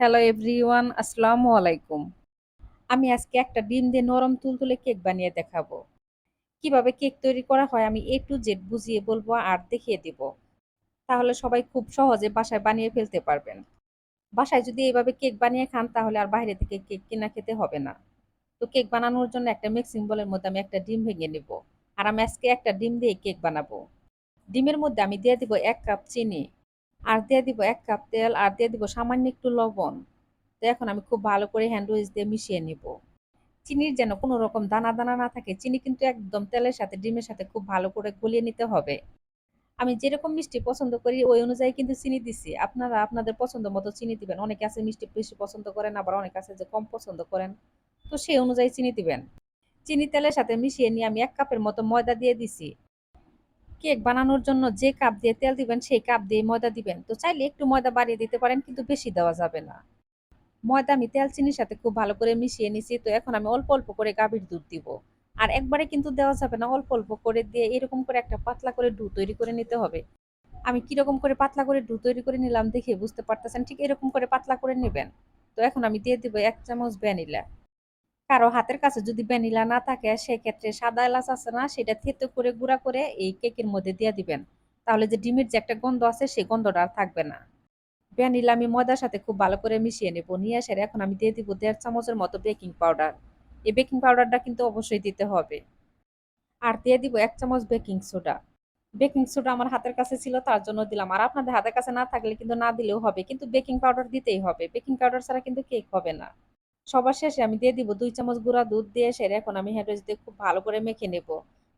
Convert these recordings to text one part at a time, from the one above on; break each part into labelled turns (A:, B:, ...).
A: Hello everyone আসসালামু আলাইকুম আমি আজকে একটা ডিম দিয়ে নরম তুলতুলে কেক বানিয়ে দেখাবো। কীভাবে কেক তৈরি করা হয় আমি এ টু জেড বুঝিয়ে বলব আর দেখিয়ে দিব। তাহলে সবাই খুব সহজে বাসায় বানিয়ে ফেলতে পারবেন। বাসায় যদি এইভাবে কেক বানিয়ে খান, তাহলে আর বাইরে থেকে কেক কিনা খেতে হবে না। তো কেক বানানোর জন্য একটা মিক্সিং বলের মধ্যে আমি একটা ডিম ভেঙে নেব। আর আমি আজকে একটা ডিম দিয়ে কেক বানাবো। ডিমের মধ্যে আমি দিয়ে দিব এক কাপ চিনি। আর দিয়ে দিব এক কাপ তেল আর দিয়ে দিব সামান্য একটু লবণ। তো এখন আমি খুব ভালো করে হ্যান্ড উইচ দিয়ে মিশিয়ে নিব। চিনির যেন কোনো রকম দানা দানা না থাকে, চিনি কিন্তু একদম তেলের সাথে, ডিমের সাথে খুব ভালো করে গলিয়ে নিতে হবে। আমি যেরকম মিষ্টি পছন্দ করি, ওই অনুযায়ী কিন্তু চিনি দিছি। আপনারা আপনাদের পছন্দ মতো চিনি দিবেন। অনেকে আছে মিষ্টি বেশি পছন্দ করেন, আবার অনেক আছে যে কম পছন্দ করেন। তো সেই অনুযায়ী চিনি দিবেন। চিনি তেলের সাথে মিশিয়ে নিয়ে আমি এক কাপের মতো ময়দা দিয়ে দিছি। কেক বানানোর জন্য যে কাপ দিয়ে তেল দিবেন, সেই কাপ দিয়ে ময়দা দিবেন। তো চাইলে একটু ময়দা বাড়িয়ে দিতে পারেন, কিন্তু বেশি দেওয়া যাবে না। ময়দা আমি তেল চিনির সাথে খুব ভালো করে মিশিয়ে নিছি, তো এখন আমি অল্প অল্প করে গাভীর দুধ দিব। আর একবারে কিন্তু দেওয়া যাবে না, অল্প অল্প করে দিয়ে এরকম করে একটা পাতলা করে ডু তৈরি করে নিতে হবে। আমি কীরকম করে পাতলা করে ডু তৈরি করে নিলাম দেখে বুঝতে পারতেছেন, ঠিক এরকম করে পাতলা করে নেবেন। তো এখন আমি দিয়ে দিব এক চামচ ভ্যানিলা। কারও হাতের কাছে যদি ভ্যানিলা না থাকে, সেক্ষেত্রে সাদা এলাচ আছে না, সেটা থেতো করে, গুঁড়া করে এই কেকের মধ্যে দিয়ে দিবেন। তাহলে যে ডিমের যে একটা গন্ধ আছে, সেই গন্ধটা আর থাকবে না। ভ্যানিলা আমি ময়দার সাথে খুব ভালো করে মিশিয়ে নেব। নিয়ে এসে এখন আমি দিয়ে দিব দেড় চামচের মতো বেকিং পাউডার। এই বেকিং পাউডারটা কিন্তু অবশ্যই দিতে হবে। আর দিয়ে দিব এক চামচ বেকিং সোডা। বেকিং সোডা আমার হাতের কাছে ছিল, তার জন্য দিলাম। আর আপনাদের হাতের কাছে না থাকলে কিন্তু না দিলেও হবে, কিন্তু বেকিং পাউডার দিতেই হবে। বেকিং পাউডার ছাড়া কিন্তু কেক হবে না। সবার শেষে আমি দিয়ে দিব দুই চামচ গুঁড়া দুধ দিয়ে সেরে এখন আমি হ্যান্ডউইচ দিয়ে খুব ভালো করে মেখে নেব।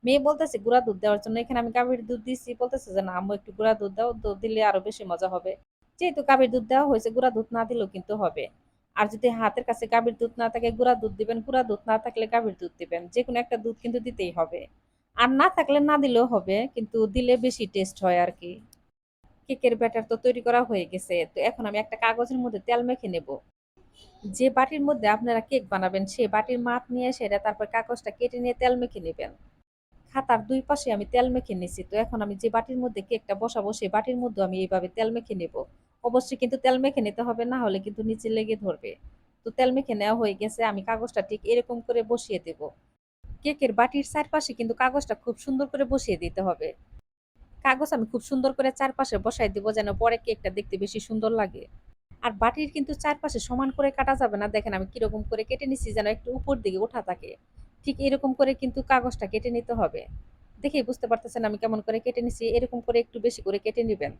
A: মেয়ে বলতেছে, গুঁড়া দুধ দেওয়ার জন্য এখানে আমি গাভীর দুধ দিচ্ছি বলতেছে যে, না, আম্মু, একটু গুঁড়া দুধ দাও, দুধ দিলে আরও বেশি মজা হবে। যেহেতু গাভীর দুধ দেওয়া হয়েছে, গুঁড়া দুধ না দিলেও কিন্তু হবে। আর যদি হাতের কাছে গাভীর দুধ না থাকে, গুঁড়া দুধ দিবেন, গুঁড়া দুধ না থাকলে গাভীর দুধ দিবেন। যে কোনো একটা দুধ কিন্তু দিতেই হবে। আর না থাকলে না দিলেও হবে, কিন্তু দিলে বেশি টেস্ট হয় আর কি। কেকের ব্যাটার তো তৈরি করা হয়ে গেছে, তো এখন আমি একটা কাগজের মধ্যে তেল মেখে নেব। যে বাটির মধ্যে আপনারা কেক বানাবেন, সেই বাটির মাপ নিয়ে সেটা তারপর কাগজটা কেটে নিয়ে তেল মেখে নেবেন। খাতার দুই পাশে আমি তেল মেখে নিছি। তো এখন আমি যে বাটির মধ্যে কেকটা বসাবো, সেই বাটির মধ্যে আমি এইভাবে তেল মেখে নেব। অবশ্যই কিন্তু তেল মেখে নিতে হবে, না হলে কিন্তু নিচে লেগে ধরবে। তো তেল মেখে নেওয়া হয়ে গেছে, আমি কাগজটা ঠিক এরকম করে বসিয়ে দেব। কেকের বাটির চারপাশে কিন্তু কাগজটা খুব সুন্দর করে বসিয়ে দিতে হবে। কাগজ আমি খুব সুন্দর করে চারপাশে বসাই দিব যেন পরে কেকটা দেখতে বেশি সুন্দর লাগে। আর বাটির কিন্তু চারপাশে সমান করে কাটা যাবে না। দেখেন আমি কীরকম করে কেটে নিচ্ছি যেন একটু উপর দিকে ওঠা থাকে। ঠিক এরকম করে কিন্তু কাগজটা কেটে নিতে হবে। দেখেই বুঝতে পারতেছেন আমি কেমন করে কেটে নিছি? এরকম করে একটু বেশি করে কেটে নেবেন।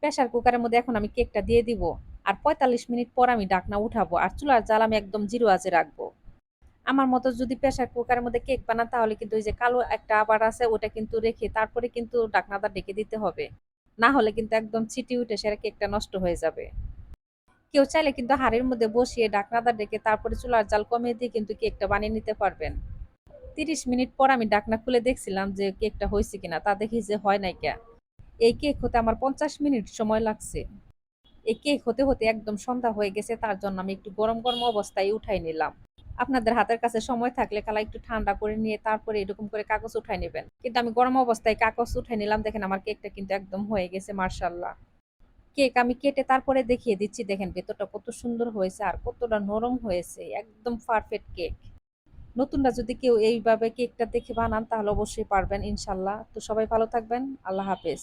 A: প্রেশার কুকারের মধ্যে এখন আমি কেকটা দিয়ে দিব। আর পঁয়তাল্লিশ মিনিট পর আমি ডাকনা উঠাবো আর চুলার জাল আমি একদম জিরো আজে রাখব। আমার মতো যদি প্রেশার কুকারের মধ্যে কেক বানান তাহলে কিন্তু ওই যে কালো একটা আবার আছে ওটা কিন্তু রেখে তারপরে কিন্তু ডাকনাটা ডেকে দিতে হবে। না হলে কিন্তু একদম ছিটি উঠে সেটা কেকটা নষ্ট হয়ে যাবে। কেউ চাইলে কিন্তু হাড়ির মধ্যে বসিয়ে ডাকনাটা ডেকে তারপরে চুলার জাল কমিয়ে দিয়ে কিন্তু কেকটা বানিয়ে নিতে পারবেন। তিরিশ মিনিট পর আমি ডাকনা খুলে দেখছিলাম যে কেকটা হয়েছে কিনা, তা দেখি যে হয় নাই কে এই কেক হতে আমার পঞ্চাশ মিনিট সময় লাগছে। এই কেক হতে হতে একদম সন্ধ্যা হয়ে গেছে, তার জন্য আমি একটু গরম গরম অবস্থায় উঠাই নিলাম। আপনাদের হাতের কাছে সময় থাকলে কালা একটু ঠান্ডা করে নিয়ে তারপরে এরকম করে কাগজ উঠাই নেবেন। কিন্তু আমি গরম অবস্থায় কাগজ উঠাই নিলাম, দেখেন আমার কেকটা কিন্তু একদম হয়ে গেছে মার্শাল্লাহ কেক আমি কেটে তারপরে দেখিয়ে দিচ্ছি, দেখেন ভেতরটা কত সুন্দর হয়েছে আর কতটা নরম হয়েছে, একদম পারফেক্ট কেক। নতুনরা যদি কেউ এইভাবে কেকটা দেখে বানান, তাহলে অবশ্যই পারবেন ইনশাল্লাহ তো সবাই ভালো থাকবেন, আল্লাহ হাফেজ।